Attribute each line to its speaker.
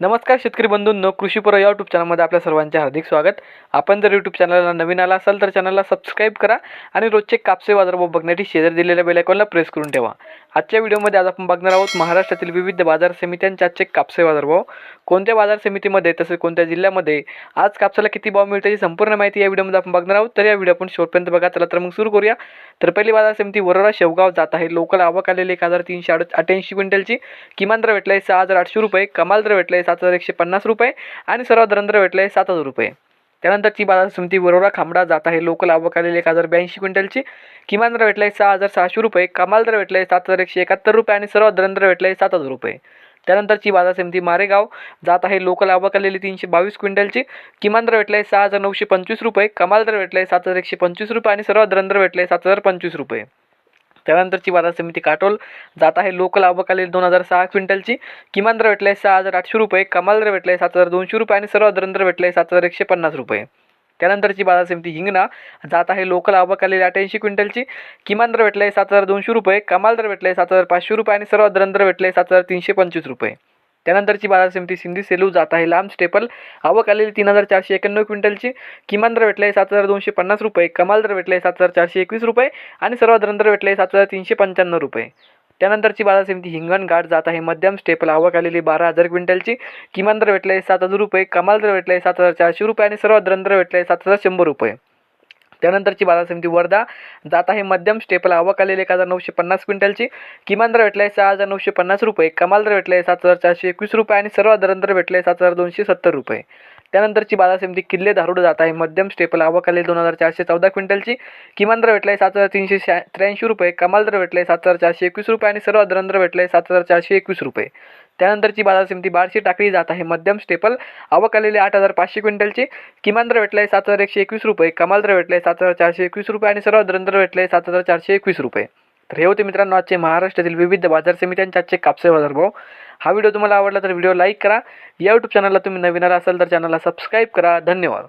Speaker 1: नमस्कार शेतकरी बंधूंनो कृषीपुरा या यूट्यूब चॅनलमध्ये आपल्या सर्वांचे हार्दिक स्वागत. आपण जर यूट्यूब चॅनलला नवीन आला असाल तर चॅनलला सबस्क्राईब करा आणि रोजचे कापसे बाजारभाव बघण्यासाठी शेजार दिलेल्या बेलायकॉनला प्रेस करून ठेवा. आजच्या व्हिडिओमध्ये आज आपण बघणार आहोत महाराष्ट्रातील विविध बाजार समित्यांचे आजचे कापसे बाजारभाव. कोणत्या बाजार समितीमध्ये तसेच कोणत्या जिल्ह्यामध्ये आज कापसाला किती भाव मिळतो याची संपूर्ण माहिती या व्हिडिओमध्ये आपण बघणार आहोत. तर या व्हिडिओ आपण शेवटपर्यंत बघा. चला तर मग सुरू करूया. तर पहिली बाजार समिती वरोरा शेवगाव जात आहे. लोकल आवक आलेली एक हजार तीनशे अड अठ्ठ्याऐंशी क्विंटलची. किमान दर भेटला आहे सहा हजार आठशे रुपये. कमाल दर भेटला आहे सात हजार एकशे पन्नास रुपये आणि सर्वात दर भेटले आहे सात हजार रुपये त्यानंतरची बाजार समिती वरोरा खांबडा जात आहे. लोकल आवक आलेली एक हजार ब्याऐंशी क्विंटलची. किमान दर भेटला आहे सहा हजार सहाशे रुपये. कमाल दर भेटला आहे सात हजार एकशे एकाहत्तर रुपये आणि सर्वात दर भेटला आहे सात हजार रुपये त्यानंतरची बाजार समिती मारेगाव जात आहे. लोकल आवक आलेली तीनशे बावीस क्विंटलची. किमान दर भेटला आहे सहा हजार नऊशे पंचवीस रुपये. कमाल दर भेटला आहे सात हजार एकशे पंचवीस रुपये आणि सर्वात दर भेटला आहे सात हजार पंचवीस रुपये. त्यानंतरची बाजार समिती काटोल जात आहे लोकल आवक दोन हजार सहा क्विंटलची. किमान दर भेटला आहे सहा हजार आठशे रुपये कमाल दर भेटला आहे सात हजार दोनशे रुपये आणि सर्व दर भेटला आहे सात हजार एकशे पन्नास रुपये. त्यानंतरची बाजार समिती हिंगणा जात आहे लोकल आवक अठ्ठ्याऐंशी क्विंटलची. किमान दर भेटला आहे सात हजार दोनशे रुपये कमाल दर भेटला आहे सात हजार पाचशे रुपये आणि सर्व दर भेटला आहे सात हजार तीनशे पंचवीस रुपये. त्यानंतरची बाजार समिती सिंधी सेलू जात आहे. लांब स्टेपल. आवक आलेली तीन हजार चारशे एक्याण्णव क्विंटलची. किमान दर भेटला आहे सात हजार दोनशे पन्नास रुपये. कमाल दर भेटला आहे सात हजार चारशे एकवीस रुपये आणि सर्वात दर भेटला आहे सात हजार तीनशे पंच्याण्णव रुपये. त्यानंतरची बाजार समिती हिंगणघाट जात आहे. मध्यम स्टेपल. आवक आलेली बारा हजार क्विंटलची. किमान दर भेटला आहे सात हजार रुपये. कमाल दर भेटला आहे सात हजार चारशे रुपये आणि सर्वात दर भेटला आहे सात हजार शंभर रुपये. त्यानंतरची बाजार समिती वर्धा. जात आहे मध्यम स्टेपल. आवक आलेली एक हजार नऊशे पन्नास क्विंटलची. किमान दर भेटला आहे सहा हजार नऊशे पन्नास रुपये. कमाल दर भेटला आहे सात हजार चारशे एकवीस रुपये आणि सर्व दर भेटला आहे सात हजार दोनशे सत्तर रुपये. त्यानंतरची बाजार समिती किल्ले धारूड जात आहे. मध्यम स्टेपल आवक आलेली दोन हजार चारशे चौदा क्विंटलची. किमान दर भेटला आहे सात हजार तीनशे शहा त्र्याऐंशी रुपये. कमाल दर भेटला आहे सात हजार चारशे एकवीस रुपये आणि सर्व दर भेटला आहे सात हजार चारशे एकवीस रुपये. त्यानंतरची बाजार समिती बारशी टाकली जात आहे. मध्यम स्टेपल आवक आलेली आठ हजार पाचशे क्विंटलची. किमान दर भेटला आहे सात हजार एकशे एकवीस रुपये. कमाल दर भेटला आहे सात हजार चारशे एकवीस रुपये आणि सर्व दर भेटला आहे सात हजार चारशे एकवीस रुपये. तर हे होते मित्रांनो आजचे महाराष्ट्रातील विविध बाजार समित्यांचे आजचे कापसे बाजार भाव. हा व्हिडिओ तुम्हाला आवडला तर व्हिडिओ लाईक करा. या यूट्यूब चॅनलला तुम्ही नवीन आला असाल तर चॅनलला सबस्क्राईब करा. धन्यवाद.